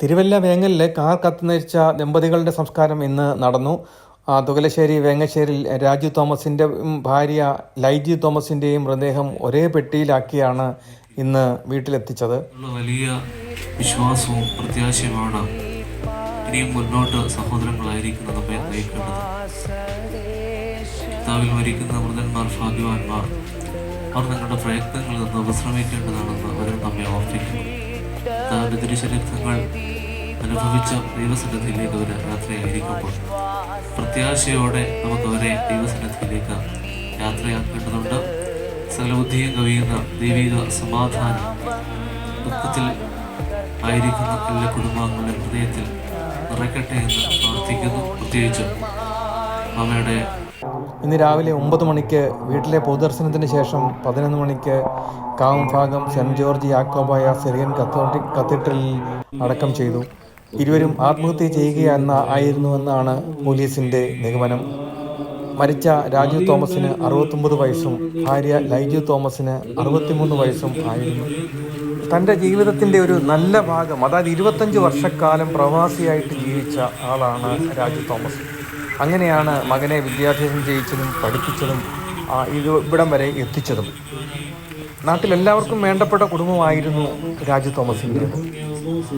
Thiruvalla വേങ്ങലിലെ car കത്തിനരിച്ച ദമ്പതികളുടെ സംസ്കാരം ഇന്ന് നടന്നു. തുകലശ്ശേരി വേങ്ങശ്ശേരിൽ രാജു തോമസിന്റെ ഭാര്യ ലൈജി തോമസിന്റെയും മൃതദേഹം ഒരേ പെട്ടിയിലാക്കിയാണ് ഇന്ന് വീട്ടിലെത്തിച്ചത്. വലിയ വിശ്വാസവും പ്രത്യാശയുമാണ് ഇനിയും മുന്നോട്ട് സഹോദരങ്ങളായിരിക്കുന്ന നമ്മെ നയിക്കേണ്ടത് കർത്താവിൽ മരിക്കുന്ന മൃതന്മാർ ഭാഗ്യവാന്മാർ. അവർ നിങ്ങളുടെ പ്രയത്നങ്ങളിൽ നിന്ന് വിശ്രമിക്കേണ്ടതാണെന്ന് അവരും നമ്മെ ഓർപ്പിക്കുന്നു. കർത്താവിന്റെ തിരുശരീരങ്ങൾ അനുഭവിച്ച ദൈവസന്നിധിയിലേക്ക് അവർ യാത്രയായിരിക്കുമ്പോൾ പ്രത്യാശയോടെ നമുക്ക് അവരെ ദൈവസന്നിധിയിലേക്ക് യാത്രയാക്കേണ്ടതുണ്ട്. സകല ബുദ്ധിയും കവിയുന്ന ദൈവിക സമാധാനം ദുഃഖത്തിൽ ആയിരിക്കുന്ന എല്ലാ കുടുംബാംഗങ്ങളുടെ ഹൃദയത്തിൽ നിറയ്ക്കട്ടെ എന്ന് പ്രാർത്ഥിക്കുന്നു. പ്രത്യേകിച്ച് അമ്മയുടെ ഇന്ന് രാവിലെ ഒമ്പത് മണിക്ക് വീട്ടിലെ പൊതുദർശനത്തിന് ശേഷം പതിനൊന്ന് മണിക്ക് Kavumbhagam Saint George Yakobaya Syrian കത്തോട്ടി കത്തീഡ്രലിൽ അടക്കം ചെയ്തു. ഇരുവരും ആത്മഹത്യ ചെയ്യുകയെന്ന ആയിരുന്നുവെന്നാണ് പോലീസിന്റെ നിഗമനം. മരിച്ച രാജു തോമസിന് അറുപത്തൊമ്പത് വയസ്സും ഭാര്യ ലൈജു തോമസിന് അറുപത്തിമൂന്ന് വയസ്സും ആയിരുന്നു. തന്റെ ജീവിതത്തിന്റെ ഒരു നല്ല ഭാഗം അതായത് ഇരുപത്തഞ്ച് വർഷക്കാലം പ്രവാസിയായിട്ട് ജീവിച്ച ആളാണ് രാജു തോമസ്. അങ്ങനെയാണ് മകനെ വിദ്യാഭ്യാസം ചെയ്യിച്ചതും പഠിപ്പിച്ചതും ഇത് ഇവിടം വരെ എത്തിച്ചതും. നാട്ടിലെല്ലാവർക്കും വേണ്ടപ്പെട്ട കുടുംബമായിരുന്നു രാജു തോമസിന്റെ.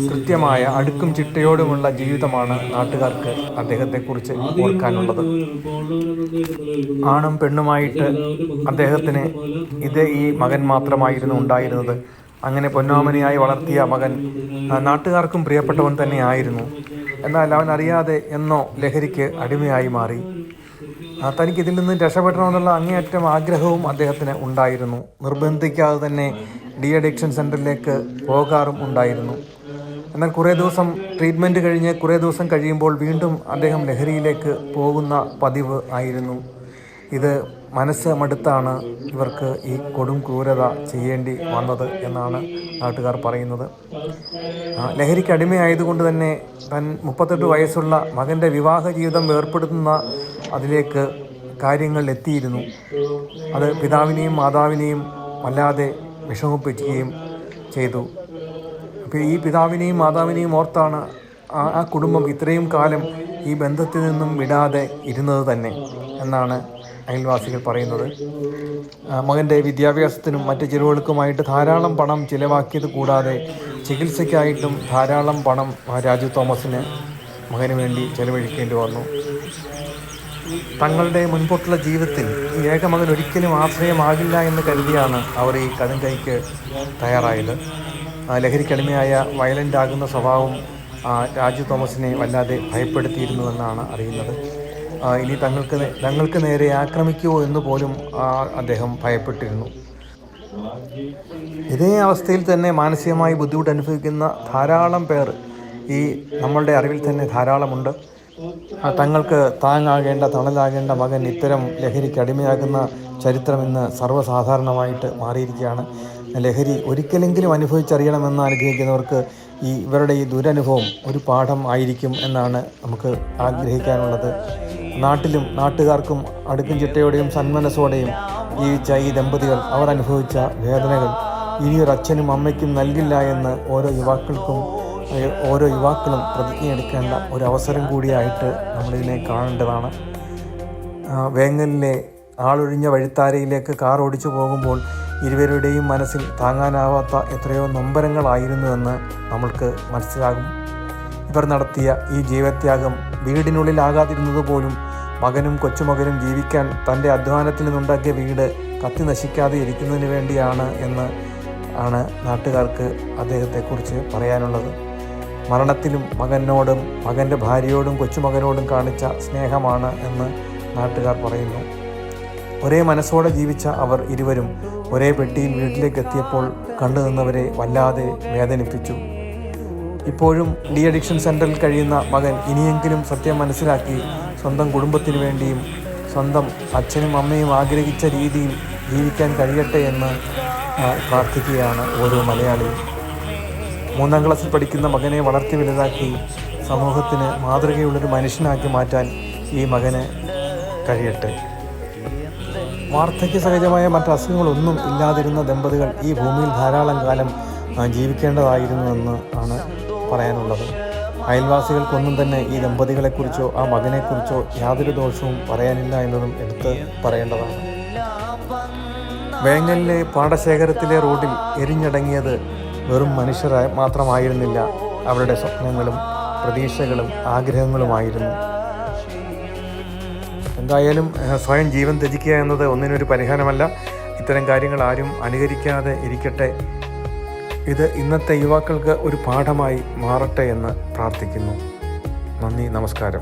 കൃത്യമായ അടുക്കും ചിട്ടയോടുമുള്ള ജീവിതമാണ് നാട്ടുകാർക്ക് അദ്ദേഹത്തെക്കുറിച്ച് ഓർക്കാനുള്ളത്. ആണും പെണ്ണുമായിട്ട് അദ്ദേഹത്തിന് ഇത് ഈ മകൻ മാത്രമായിരുന്നു ഉണ്ടായിരുന്നത്. അങ്ങനെ പൊന്നോമനയായി വളർത്തിയ മകൻ നാട്ടുകാർക്കും പ്രിയപ്പെട്ടവൻ തന്നെയായിരുന്നു. എന്നാൽ അവൻ അറിയാതെ എന്നോ ലഹരിക്ക് അടിമയായി മാറി. തനിക്ക് ഇതിൽ നിന്ന് രക്ഷപ്പെടണമെന്നുള്ള അങ്ങേയറ്റം ആഗ്രഹവും അദ്ദേഹത്തിന് ഉണ്ടായിരുന്നു. നിർബന്ധിക്കാതെ തന്നെ ഡി അഡിക്ഷൻ സെന്ററിലേക്ക് പോകാറും ഉണ്ടായിരുന്നു. എന്നാൽ കുറേ ദിവസം ട്രീറ്റ്മെന്റ് കഴിഞ്ഞ് കുറേ ദിവസം കഴിയുമ്പോൾ വീണ്ടും അദ്ദേഹം ലഹരിയിലേക്ക് പോകുന്ന പതിവ് ആയിരുന്നു. ഇത് മനസ്സ് മടുത്താണ് ഇവർക്ക് ഈ കൊടും ക്രൂരത ചെയ്യേണ്ടി വന്നത് എന്നാണ് നാട്ടുകാർ പറയുന്നത്. ലഹരിക്ക് അടിമയായതുകൊണ്ട് തന്നെ തൻ മുപ്പത്തെട്ട് വയസ്സുള്ള മകന്റെ വിവാഹ ജീവിതം വേർപ്പെടുത്തുന്ന അതിലേക്ക് കാര്യങ്ങൾ എത്തിയിരുന്നു. അത് പിതാവിനെയും മാതാവിനെയും വല്ലാതെ വിഷമിപ്പിക്കുകയും ചെയ്തു. അപ്പോൾ ഈ പിതാവിനെയും മാതാവിനെയും ഓർത്താണ് ആ കുടുംബം ഇത്രയും കാലം ഈ ബന്ധത്തിൽ നിന്നും വിടാതെ ഇരുന്നത് തന്നെ. എന്നാണ് അയൽവാസികൾ പറയുന്നത്. മകന്റെ വിദ്യാഭ്യാസത്തിനും മറ്റ് ചിലവുകൾക്കുമായിട്ട് ധാരാളം പണം ചിലവാക്കിയത് കൂടാതെ ചികിത്സയ്ക്കായിട്ടും ധാരാളം പണം രാജു തോമസിന് മകന് വേണ്ടി ചെലവഴിക്കേണ്ടി വന്നു. തങ്ങളുടെ മുൻപോട്ടുള്ള ജീവിതത്തിൽ ഈ ഏകമകൻ ഒരിക്കലും ആശ്രയമാകില്ല എന്ന് കരുതിയാണ് അവർ ഈ കടും കൈക്ക് തയ്യാറായത്. ലഹരിക്കടിമയായ വയലന്റ് ആകുന്ന സ്വഭാവം രാജു തോമസിനെ വല്ലാതെ ഭയപ്പെടുത്തിയിരുന്നുവെന്നാണ് അറിയുന്നത്. ഇനി തങ്ങൾക്ക് തങ്ങൾക്ക് നേരെ ആക്രമിക്കുമോ എന്ന് പോലും അദ്ദേഹം ഭയപ്പെട്ടിരുന്നു. ഇതേ അവസ്ഥയിൽ തന്നെ മാനസികമായി ബുദ്ധിമുട്ട് അനുഭവിക്കുന്ന ധാരാളം പേർ ഈ നമ്മളുടെ അറിവിൽ തന്നെ ധാരാളമുണ്ട്. തങ്ങൾക്ക് താങ്ങാകേണ്ട തണലാകേണ്ട മകൻ ഇത്തരം ലഹരിക്ക് അടിമയാകുന്ന ചരിത്രം ഇന്ന് സർവസാധാരണമായിട്ട് മാറിയിരിക്കുകയാണ്. ലഹരി ഒരിക്കലെങ്കിലും അനുഭവിച്ചറിയണമെന്ന് ആഗ്രഹിക്കുന്നവർക്ക് ഈ ഇവരുടെ ഈ ദുരനുഭവം ഒരു പാഠം ആയിരിക്കും എന്നാണ് നമുക്ക് ആഗ്രഹിക്കാനുള്ളത്. നാട്ടിലും നാട്ടുകാർക്കും അടുക്കും ചിട്ടയോടെയും സന്മനസ്സോടെയും ജീവിച്ച ഈ ദമ്പതികൾ അവർ അനുഭവിച്ച വേദനകൾ. ഇനിയൊരു അച്ഛനും അമ്മയ്ക്കും നൽകില്ല എന്ന് ഓരോ യുവാക്കൾക്കും ഓരോ യുവാക്കളും പ്രതിജ്ഞയെടുക്കേണ്ട ഒരു അവസരം കൂടിയായിട്ട് നമ്മളിതിനെ കാണേണ്ടതാണ്. വേങ്ങലിലെ ആളൊഴിഞ്ഞ വഴിത്താരയിലേക്ക് കാർ ഓടിച്ചു പോകുമ്പോൾ ഇരുവരുടെയും മനസ്സിൽ താങ്ങാനാവാത്ത എത്രയോ നൊമ്പരങ്ങളായിരുന്നുവെന്ന് നമ്മൾക്ക് മനസ്സിലാകും. ഇവർ നടത്തിയ ഈ ജീവത്യാഗം വീടിനുള്ളിലാകാതിരുന്നത് പോലും മകനും കൊച്ചുമകനും ജീവിക്കാൻ തന്റെ അധ്വാനത്തിൽ നിന്നുണ്ടാക്കിയ വീട് കത്തി നശിക്കാതെ ഇരിക്കുന്നതിന് വേണ്ടിയാണ് എന്ന് ആണ് നാട്ടുകാർക്ക് അദ്ദേഹത്തെക്കുറിച്ച് പറയാനുള്ളത്. മരണത്തിലും മകനോടും മകന്റെ ഭാര്യയോടും കൊച്ചുമകനോടും കാണിച്ച സ്നേഹമാണ് എന്ന് നാട്ടുകാർ പറയുന്നു. ഒരേ മനസ്സോടെ ജീവിച്ച അവർ ഇരുവരും ഒരേ പെട്ടിയിൽ വീട്ടിലേക്ക് എത്തിയപ്പോൾ കണ്ടു നിന്നവരെ വല്ലാതെ വേദനിപ്പിച്ചു. ഇപ്പോഴും ഡി അഡിക്ഷൻ സെന്ററിൽ കഴിയുന്ന മകൻ ഇനിയെങ്കിലും സത്യം മനസ്സിലാക്കി സ്വന്തം കുടുംബത്തിന് വേണ്ടിയും സ്വന്തം അച്ഛനും അമ്മയും ആഗ്രഹിച്ച രീതിയിൽ ജീവിക്കാൻ കഴിയട്ടെ എന്ന് പ്രാർത്ഥിക്കുകയാണ് ഓരോ മലയാളിയും മൂന്നാം ക്ലാസ്സിൽ പഠിക്കുന്ന മകനെ വളർത്തി വലുതാക്കി സമൂഹത്തിന് മാതൃകയുള്ളൊരു മനുഷ്യനാക്കി മാറ്റാൻ ഈ മകന് കഴിയട്ടെ. വാർദ്ധക്യ സഹജമായ മറ്റു അസുഖങ്ങളൊന്നും ഇല്ലാതിരുന്ന ദമ്പതികൾ ഈ ഭൂമിയിൽ ധാരാളം കാലം ജീവിക്കേണ്ടതായിരുന്നുവെന്ന് ആണ് പറയാനുള്ളത്. അയൽവാസികൾക്കൊന്നും തന്നെ ഈ ദമ്പതികളെക്കുറിച്ചോ ആ മകനെക്കുറിച്ചോ യാതൊരു ദോഷവും പറയാനില്ല എന്നതും എടുത്ത് പറയേണ്ടതാണ്. വേങ്ങലിലെ പാടശേഖരത്തിലെ റോഡിൽ എരിഞ്ഞടങ്ങിയത് വെറും മനുഷ്യരായ മാത്രമായിരുന്നില്ല. അവരുടെ സ്വപ്നങ്ങളും പ്രതീക്ഷകളും ആഗ്രഹങ്ങളുമായിരുന്നു. എന്തായാലും സ്വയം ജീവൻ ത്യജിക്കുക എന്നത് ഒന്നിനൊരു പരിഹാരമല്ല. ഇത്തരം കാര്യങ്ങൾ ആരും അനുകരിക്കാതെ ഇരിക്കട്ടെ. ഇത് ഇന്നത്തെ യുവാക്കൾക്ക് ഒരു പാഠമായി മാറട്ടെ എന്ന് പ്രാർത്ഥിക്കുന്നു. നന്ദി നമസ്കാരം.